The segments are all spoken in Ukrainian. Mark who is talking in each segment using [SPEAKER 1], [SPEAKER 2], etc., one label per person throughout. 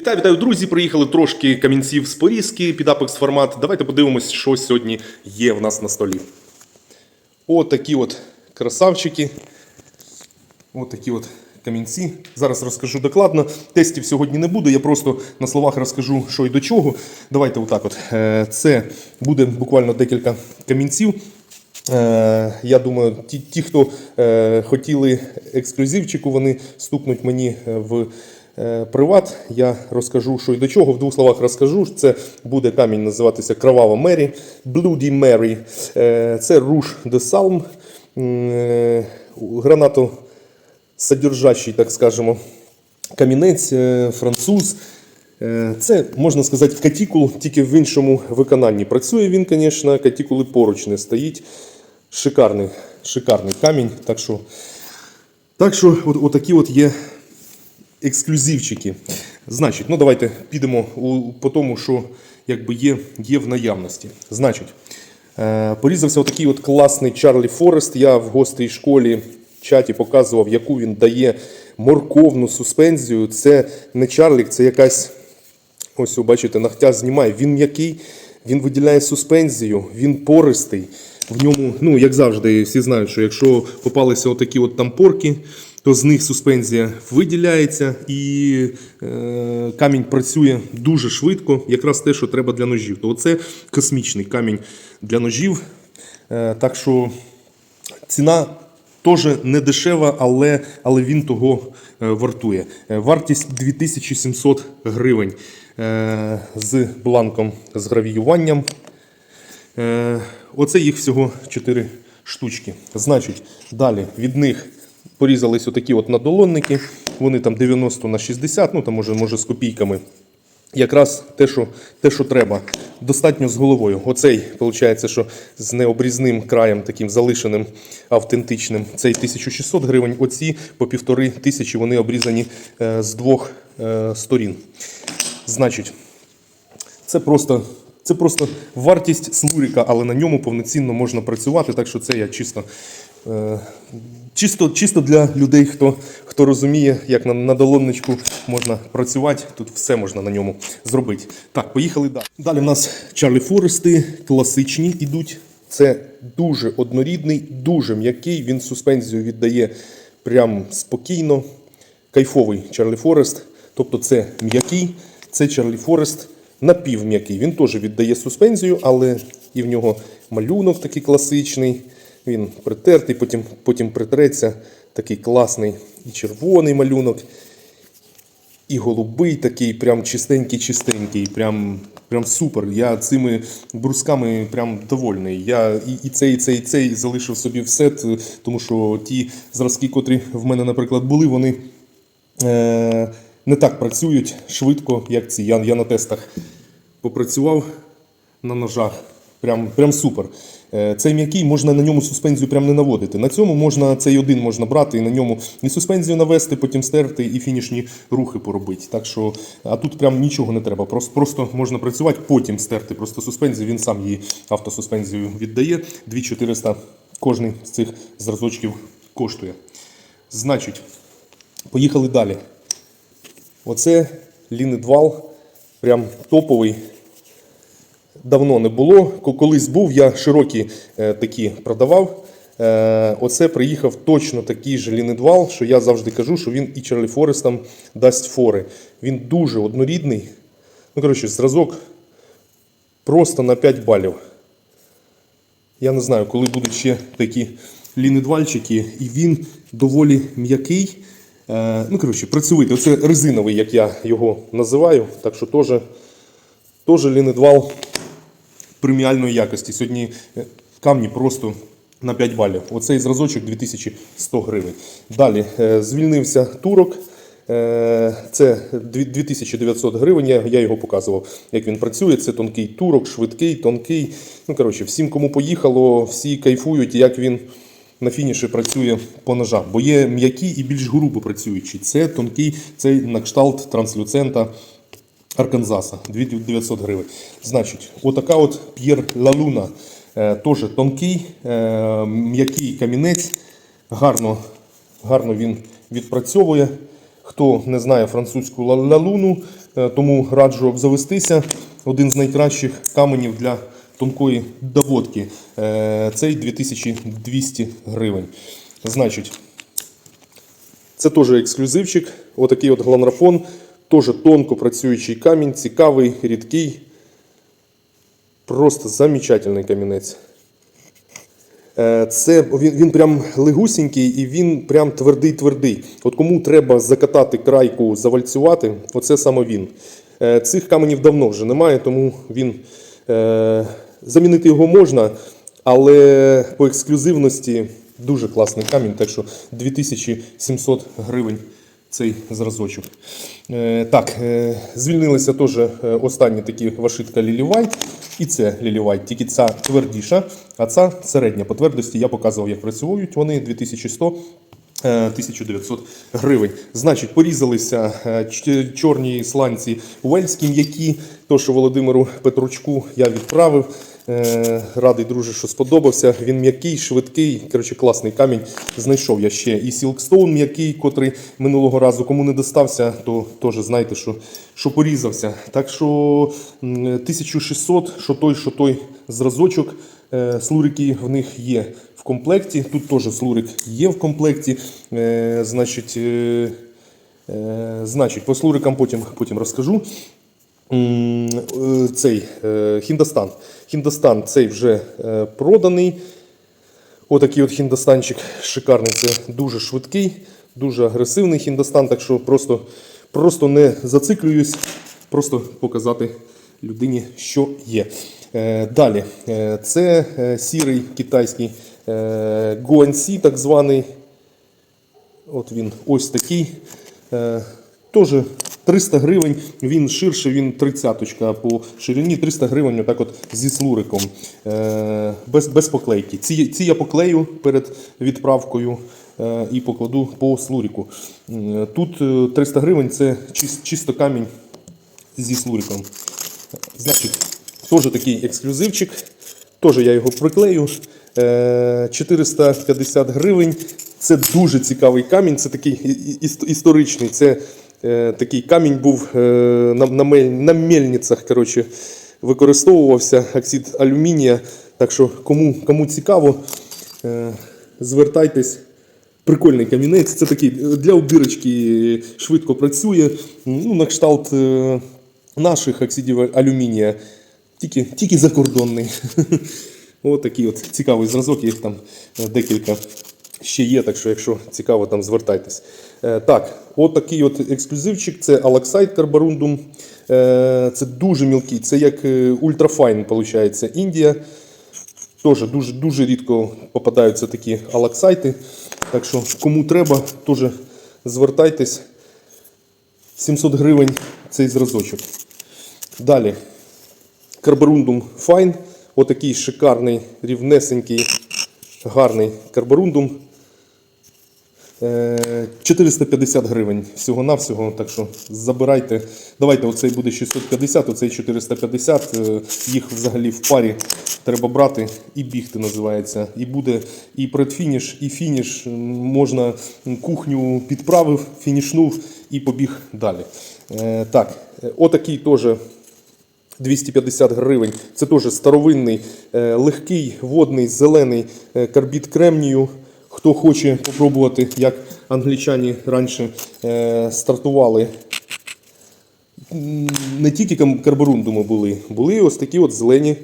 [SPEAKER 1] Вітаю, вітаю, друзі! Приїхали трошки камінців з порізки під Apex формат. Давайте подивимось, що сьогодні є в нас на столі. От такі от красавчики. От такі от камінці. Зараз розкажу докладно. Тестів сьогодні не буде. Я просто на словах розкажу, що і до чого. Давайте отак. от. Е, Це буде буквально декілька камінців. Е, Я думаю, ті, ті хто е, хотіли ексклюзивчику, вони стукнуть мені в приват. Я розкажу, що і до чого. В двох словах розкажу. Це буде камінь називатися Кровава Мері, Bloody Mary. Е, Це руш де Салм, гранату содержащий, так скажемо, камінець, е, француз. Е, Це, можна сказати, катікул, тільки в іншому виконанні. Працює він, звісно, катікули поруч не стоїть. Шикарний, шикарний камінь. Так що, так що от, отакі от є ексклюзивчики. Значить, ну давайте підемо по тому, що якби є, є в наявності. Значить, е, порізався отакий от класний Чарлі Форест. Я в гострій школі в чаті показував, яку він дає морковну суспензію. Це не Чарлік, це якась. Ось, ви бачите, нахтя знімає. Він м'який, він виділяє суспензію, він пористий. В ньому, ну як завжди, всі знають, що якщо попалися отакі от там порки, то з них суспензія виділяється і е, камінь працює дуже швидко, якраз те, що треба для ножів. То це космічний камінь для ножів. Е, так що ціна теж не дешева, але, але він того е, вартує. Вартість 2700 гривень з бланком з гравіюванням. Оце їх всього 4 штучки. Значить, далі від них порізались отакі от надолонники. Вони там 90 на 60, ну там може, може з копійками. Якраз те, що, те, що треба. Достатньо з головою. Оцей, виходить, що з необрізним краєм, таким залишеним, автентичним, цей 1600 гривень. Оці по півтори тисячі вони обрізані е, з двох е, сторін. Значить, це просто, це просто вартість слуріка, але на ньому повноцінно можна працювати. Так що це я чисто, е, чисто, чисто для людей, хто, хто розуміє, як на, на долонничку можна працювати. Тут все можна на ньому зробити. Так, поїхали далі. Далі в нас Чарлі Форести, класичні ідуть. Це дуже однорідний, дуже м'який. Він суспензію віддає прям спокійно. Кайфовий Чарлі Форест. Тобто це м'який, це Чарлі Форест напівм'який. Він теж віддає суспензію, але і в нього малюнок такий класичний. Він притертий, потім, потім притреться такий класний і червоний малюнок, і голубий такий, прям чистенький-чистенький, прям, прям супер. Я цими брусками прям довольний. Я і, і цей, і цей, і цей залишив собі в сет, тому що ті зразки, котрі в мене, наприклад, були, вони е, не так працюють швидко, як ці. Я, я на тестах попрацював на ножах. Прям, прям супер. Е, Цей м'який можна на ньому суспензію прям не наводити. На цьому можна цей один можна брати і на ньому і суспензію навести, потім стерти і фінішні рухи поробити. Так що, а тут прям нічого не треба. Просто, просто можна працювати, потім стерти. Просто суспензію, він сам її автосуспензію віддає. 2400 кожний з цих зразочків коштує. Значить, поїхали далі. Оце лінидвал, прям топовий. Давно не було. Колись був, я широкі е, такі продавав. Е, оце приїхав точно такий же лінидвал, що я завжди кажу, що він і Чарлі Форестам дасть фори. Він дуже однорідний. Ну, коротше, зразок просто на 5 балів. Я не знаю, коли будуть ще такі лінидвальчики, і він доволі м'який. Е, ну, коротше, працьовитий. Оце резиновий, як я його називаю. Так що теж, лінидвал преміальної якості. Сьогодні е, камні просто на 5 балів. Оцей зразочок 2100 гривень. Далі е, звільнився турок. Е, Це 2900 гривень. Я, його показував, як він працює. Це тонкий турок, швидкий, тонкий. Ну, коротше, всім, кому поїхало, всі кайфують, як він на фініші працює по ножах. Бо є м'які і більш грубо працюючі. Це тонкий, цей на кшталт транслюцента Арканзаса 2900 гривень. Значить, отака от П'єр Лалуна. Е, Теж тонкий, е, м'який камінець. Гарно, гарно він відпрацьовує. Хто не знає французьку лалуну, е, тому раджу обзавестися. Один з найкращих каменів для тонкої доводки. Цей 2200 гривень. Значить, це теж ексклюзивчик. Отакий от гланрафон. Теж тонко працюючий камінь, цікавий, рідкий. Просто замечательний камінець. Е, Це він, він прям легусінький і він прям твердий-твердий. От кому треба закатати крайку, завальцювати, оце саме він. Е, Цих каменів давно вже немає, тому він е, замінити його можна, але по ексклюзивності дуже класний камінь, так що 2700 гривень цей зразочок. Е, так, е, звільнилися теж е, останні такі вашитка Лілівай. І це Лілівай, тільки ця твердіша, а ця середня. По твердості я показував, як працюють вони 2100. е, 1900 гривень. Значить, порізалися чорні сланці уельські м'які. То, що Володимиру Петручку я відправив. Е, Радий, друже, що сподобався. Він м'який, швидкий. Коротше, класний камінь. Знайшов я ще і Сілкстоун м'який, котрий минулого разу кому не достався, то теж знаєте, що, що порізався. Так що 1600, що той, що той зразочок. Е, Слурики в них є в комплекті. Тут теж слурик є в комплекті. Е, Значить, значить, по слурикам потім, потім розкажу. Е, Цей е, Хіндостан. Хіндостан цей вже е, проданий. Отакий от хіндостанчик шикарний. Це дуже швидкий, дуже агресивний хіндостан, так що просто, просто не зациклююсь, просто показати людині, що є. Далі, це сірий китайський гуаньсі, так званий. От він ось такий. Теж 300 гривень, він ширше, він 30 по ширині, 300 гривень отак от зі слуриком. Е, без, без поклейки. Ці, ці я поклею перед відправкою е, і покладу по слуріку. М, Тут е, 300 гривень це чис- чисто камінь зі слуриком. Значить, теж такий ексклюзивчик. Теж я його приклею. Е, 450 гривень. Це дуже цікавий камінь. Це такий історичний. Це е, такий камінь був е, на, на, на мельницях. Коротше, використовувався оксид алюмінія. Так що, кому, кому цікаво, е, звертайтесь. Прикольний камінець. Це такий е, для обірочки швидко працює. Ну, на кшталт е, наших оксидів алюмінія. Тільки, тільки закордонний. Ось такий от цікавий зразок, їх там е, декілька ще є, так що, якщо цікаво, там звертайтесь. Е, Так, от такий от ексклюзивчик це Алаксайд Карбарундум. Е, Це дуже мілкий, це як е, ультрафайн, виходить, Індія. Теж дуже, дуже рідко попадаються такі алаксайти. Так що, кому треба, теж звертайтесь. 700 гривень цей зразочок. Далі. Карборундум Fine. Отакий шикарний, рівнесенький, гарний карборундум. Е, 450 гривень всього-навсього, так що забирайте. Давайте, оцей буде 650, оцей 450. Е, Їх взагалі в парі треба брати і бігти називається. І буде і предфініш, і фініш. Можна кухню підправив, фінішнув і побіг далі. Е, Так, е, отакий теж 250 гривень. Це теж старовинний, е, легкий, водний, зелений е, карбід кремнію. Хто хоче попробувати, як англічані раніше е, стартували. Не тільки карборундуми були, були ось такі от зелені,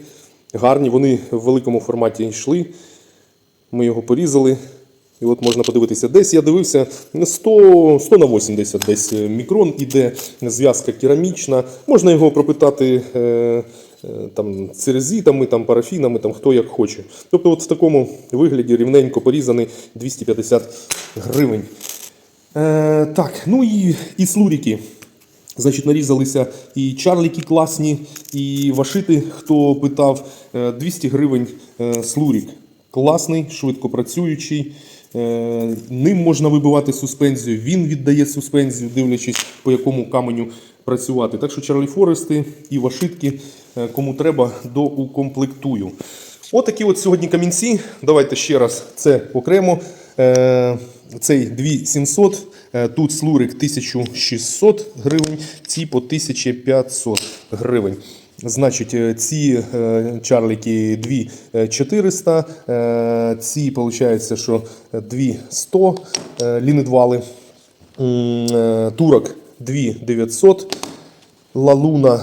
[SPEAKER 1] гарні. Вони в великому форматі йшли. Ми його порізали. І от можна подивитися, десь я дивився 100, 100 на 80 десь е, мікрон іде, зв'язка керамічна. Можна його пропитати е, там, церезитами, там, парафінами, там, хто як хоче. Тобто от в такому вигляді рівненько порізаний 250 гривень. Е, так, ну і, і слуріки. Значить, нарізалися і чарліки класні, і вашити, хто питав, Е, 200 гривень е, слурік. Класний, швидко працюючий. Е, Ним можна вибивати суспензію, він віддає суспензію, дивлячись, по якому каменю працювати. Так що Чарлі Форести і вашитки, е, кому треба, доукомплектую. Отакі от сьогодні камінці. Давайте ще раз це окремо. Е, цей 2700, е, тут слурик 1600 гривень, ці по 1500 гривень. Значить, ці чарліки 2400, е, ці, виходить, що 2100 е, лінедвали. Турок 2900. Лалуна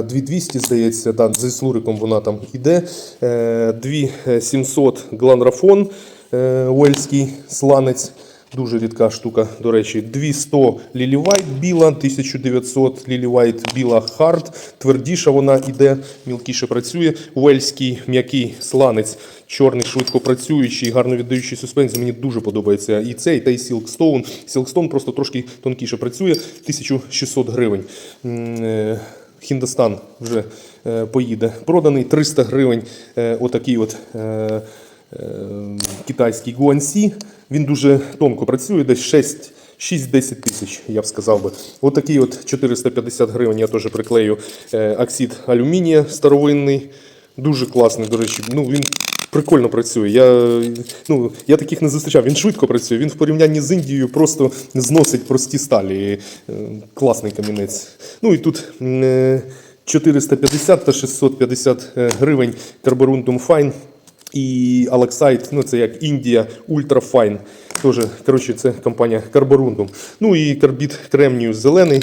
[SPEAKER 1] е, 2200, здається, да, зі слуриком вона там йде. Е, 2700 гланрафон е, уельський сланець. Дуже рідка штука, до речі, 200 Лілівайт біла, 1900 Лілівайт біла хард. Твердіша вона йде, мілкіше працює. Уельський м'який сланець, чорний, швидко працюючий, гарно віддаючий суспензію. Мені дуже подобається і цей, та й Silkstone. Silkstone просто трошки тонкіше працює, 1600 гривень. М, е, Хіндостан вже е, поїде. Проданий 300 гривень. Е, отакий от. Китайський Гуансі. Він дуже тонко працює, десь 6. 6-10 тисяч, я б сказав би. От от 450 гривень я теж приклею е, оксид алюмінія старовинний. Дуже класний, до речі. Ну, він прикольно працює. Я, ну, я таких не зустрічав. Він швидко працює. Він в порівнянні з Індією просто зносить прості сталі. Е, Класний камінець. Ну і тут е, 450 та 650 гривень карборунтум файн. І Алексайт, ну це як Індія Ультрафайн. Тоже, коротше, це компанія Карборундум. Ну і карбід кремнію зелений,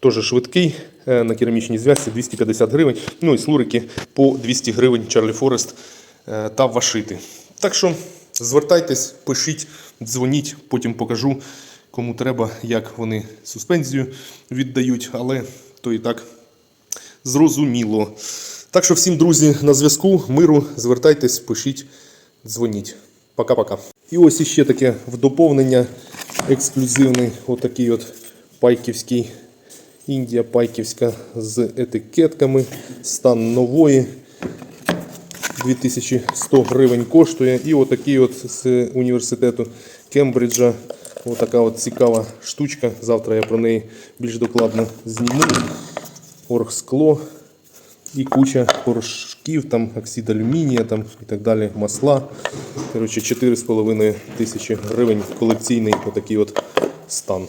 [SPEAKER 1] теж швидкий е, на керамічній зв'язці 250 гривень. Ну і слурики по 200 гривень Чарлі Форест е, та Вашити. Так що звертайтесь, пишіть, дзвоніть, потім покажу, кому треба, як вони суспензію віддають, але то і так зрозуміло. Так що всім, друзі, на зв'язку, миру, звертайтесь, пишіть, дзвоніть. Пока-пока. І ось іще таке в доповнення ексклюзивний отакий от пайківський Індія пайківська з етикетками. Стан нової. 2100 гривень коштує. І отакий от з університету Кембриджа. Отака от цікава штучка. Завтра я про неї більш докладно зніму. Оргскло і куча порошків, там оксид алюмінія там, і так далі, масла. Коротше, 4,5 тисячі гривень колекційний отакий от стан.